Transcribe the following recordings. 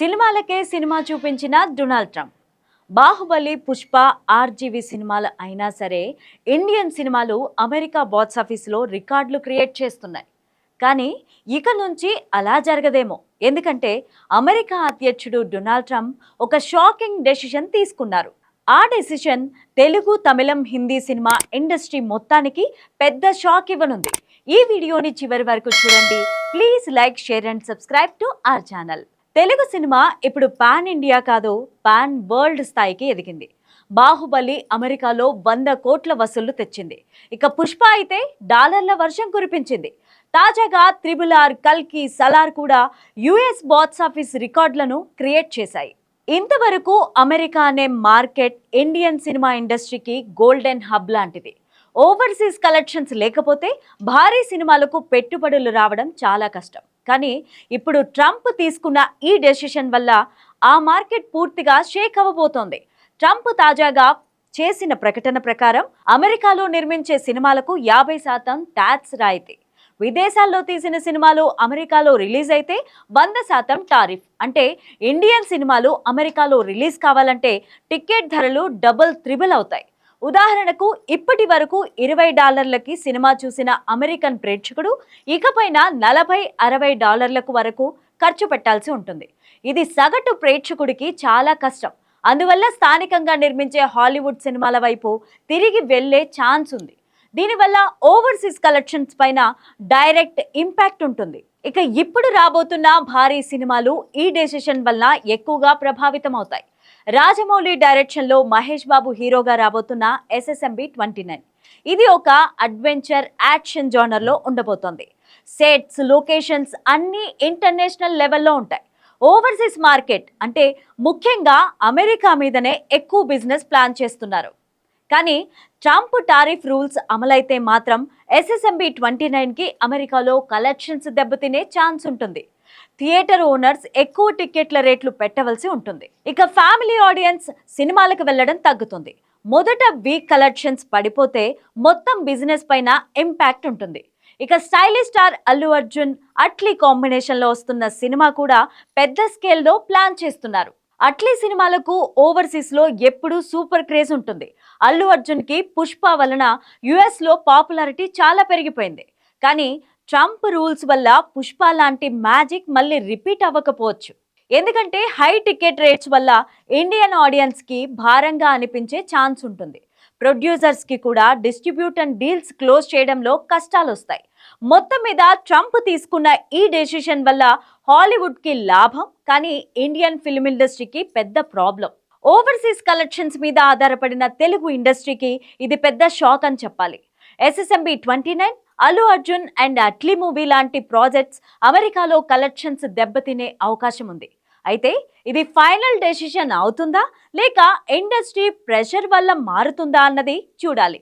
సినిమాలకే cinema చూపించిన Donald Trump. Baahubali Pushpa RGV సినిమాలు అయినా సరే ఇండియన్ సినిమాలు అమెరికా బాక్స్ ఆఫీస్లో రికార్డులు క్రియేట్ చేస్తున్నాయి. కానీ ఇక నుంచి అలా జరగదేమో. ఎందుకంటే అమెరికా అధ్యక్షుడు డొనాల్డ్ ట్రంప్ ఒక షాకింగ్ డెసిషన్ తీసుకున్నారు. ఆ decision Telugu Tamil Hindi cinema industry మొత్తానికి పెద్ద షాక్ ఇవ్వనుంది. ఈ వీడియోని చివరి వరకు చూడండి. Please like share and subscribe to our channel. Telugu cinema ఇప్పుడు పాన్ ఇండియా కాదు పాన్ వరల్డ్ స్థాయికి ఎదిగింది. బాహుబలి అమెరికాలో వంద కోట్ల వసూళ్ళు తెచ్చింది. ఇక పుష్ప అయితే డాలర్ల వర్షం కురిపించింది. తాజాగా త్రిబుల్ ఆర్ కల్కి సలార్ కూడా యుఎస్ బాక్స్ ఆఫీస్ రికార్డులను క్రియేట్ చేశాయి. ఇంతవరకు అమెరికా అనే మార్కెట్ ఇండియన్ సినిమా ఇండస్ట్రీకి గోల్డెన్ హబ్ లాంటిది. ఓవర్సీస్ కలెక్షన్స్ లేకపోతే భారీ సినిమాలకు పెట్టుబడులు రావడం చాలా కష్టం. కానీ ఇప్పుడు ట్రంప్ తీసుకున్న ఈ డెసిషన్ వల్ల ఆ మార్కెట్ పూర్తిగా షేక్ అవ్వబోతోంది. ట్రంప్ తాజాగా చేసిన ప్రకటన ప్రకారం అమెరికాలో నిర్మించే సినిమాలకు యాభై శాతం ట్యాక్స్ రాయితీ. విదేశాల్లో తీసిన సినిమాలు అమెరికాలో రిలీజ్ అయితే వంద శాతం టారిఫ్. అంటే ఇండియన్ సినిమాలు అమెరికాలో రిలీజ్ కావాలంటే టికెట్ ధరలు డబుల్ త్రిబుల్ అవుతాయి. ఉదాహరణకు ఇప్పటి వరకు ఇరవై డాలర్లకి సినిమా చూసిన అమెరికన్ ప్రేక్షకుడు ఇకపైన నలభై అరవై డాలర్లకు వరకు ఖర్చు పెట్టాల్సి ఉంటుంది. ఇది సగటు ప్రేక్షకుడికి చాలా కష్టం. అందువల్ల స్థానికంగా నిర్మించే హాలీవుడ్ సినిమాల వైపు తిరిగి వెళ్ళే ఛాన్స్ ఉంది. దీనివల్ల ఓవర్సీస్ కలెక్షన్స్ పైన డైరెక్ట్ ఇంపాక్ట్ ఉంటుంది. ఇక ఇప్పుడు రాబోతున్న భారీ సినిమాలు ఈ డెసిషన్ వల్ల ఎక్కువగా ప్రభావితం అవుతాయి రాజమౌళి డైరెక్షన్లో మహేష్ బాబు హీరోగా రాబోతున్న ఎస్ఎస్ఎంబి ట్వంటీ నైన్ ఇది ఒక అడ్వెంచర్ యాక్షన్ జోనర్లో ఉండబోతోంది. సెట్స్ లొకేషన్స్ అన్నీ ఇంటర్నేషనల్ లెవెల్లో ఉంటాయి. ఓవర్సీస్ మార్కెట్ అంటే ముఖ్యంగా అమెరికా మీదనే ఎక్కువ బిజినెస్ ప్లాన్ చేస్తున్నారు. కానీ ట్రంప్ టారిఫ్ రూల్స్ అమలైతే మాత్రం ఎస్ఎస్ఎంబి ట్వంటీ నైన్కి అమెరికాలో కలెక్షన్స్ దెబ్బతినే ఛాన్స్ ఉంటుంది. థియేటర్ ఓనర్స్ ఎక్కువ టికెట్ల రేట్లు పెట్టవలసి ఉంటుంది. ఇక ఫ్యామిలీ ఆడియన్స్ సినిమాలకు వెళ్ళడం తగ్గుతుంది. మొదట వీక్ కలెక్షన్స్ పడిపోతే మొత్తం బిజినెస్ పైన ఇంపాక్ట్ ఉంటుంది. ఇక స్టైలిష్ స్టార్ అల్లు అర్జున్ అట్లీ కాంబినేషన్లో వస్తున్న సినిమా కూడా పెద్ద స్కేల్లో ప్లాన్ చేస్తున్నారు. అట్లీ సినిమాలకు ఓవర్సీస్లో ఎప్పుడూ సూపర్ క్రేజ్ ఉంటుంది. అల్లు అర్జున్కి పుష్ప వలన యుఎస్లో పాపులారిటీ చాలా పెరిగిపోయింది. కానీ ట్రంప్ రూల్స్ వల్ల పుష్ప లాంటి మ్యాజిక్ మళ్ళీ రిపీట్ అవ్వకపోవచ్చు. ఎందుకంటే హై టికెట్ రేట్స్ వల్ల ఇండియన్ ఆడియన్స్కి భారంగా అనిపించే ఛాన్స్ ఉంటుంది. ప్రొడ్యూసర్స్కి కూడా డిస్ట్రిబ్యూట్ అండ్ డీల్స్ క్లోజ్ చేయడంలో కష్టాలు వస్తాయి మొత్తం మీద ట్రంప్ తీసుకున్న ఈ డెసిషన్ వల్ల హాలీవుడ్కి లాభం కానీ ఇండియన్ ఫిల్మ్ ఇండస్ట్రీకి పెద్ద ప్రాబ్లం. ఓవర్సీస్ కలెక్షన్స్ మీద ఆధారపడిన తెలుగు ఇండస్ట్రీకి ఇది పెద్ద షాక్ అని చెప్పాలి. SSMB twenty nine Allu Arjun and Atlee movie లాంటి ప్రాజెక్ట్స్ అమెరికాలో కలెక్షన్స్ దెబ్బతినే అవకాశం ఉంది. అయితే ఇది ఫైనల్ డెసిషన్ అవుతుందా? లేక ఇండస్ట్రీ ప్రెషర్ వల్ల మారుతుందా అన్నది చూడాలి.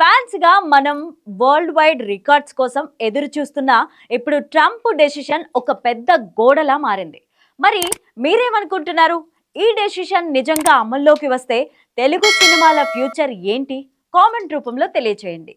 ఫ్యాన్స్గా మనం వరల్డ్ వైడ్ రికార్డ్స్ కోసం ఎదురు చూస్తున్న ఇప్పుడు ట్రంప్ డెసిషన్ ఒక పెద్ద గోడలా మారింది. మరి మీరేమనుకుంటున్నారు? ఈ డెసిషన్ నిజంగా అమల్లోకి వస్తే తెలుగు సినిమాల ఫ్యూచర్ ఏంటి? కామెంట్ రూపంలో తెలియచేయండి.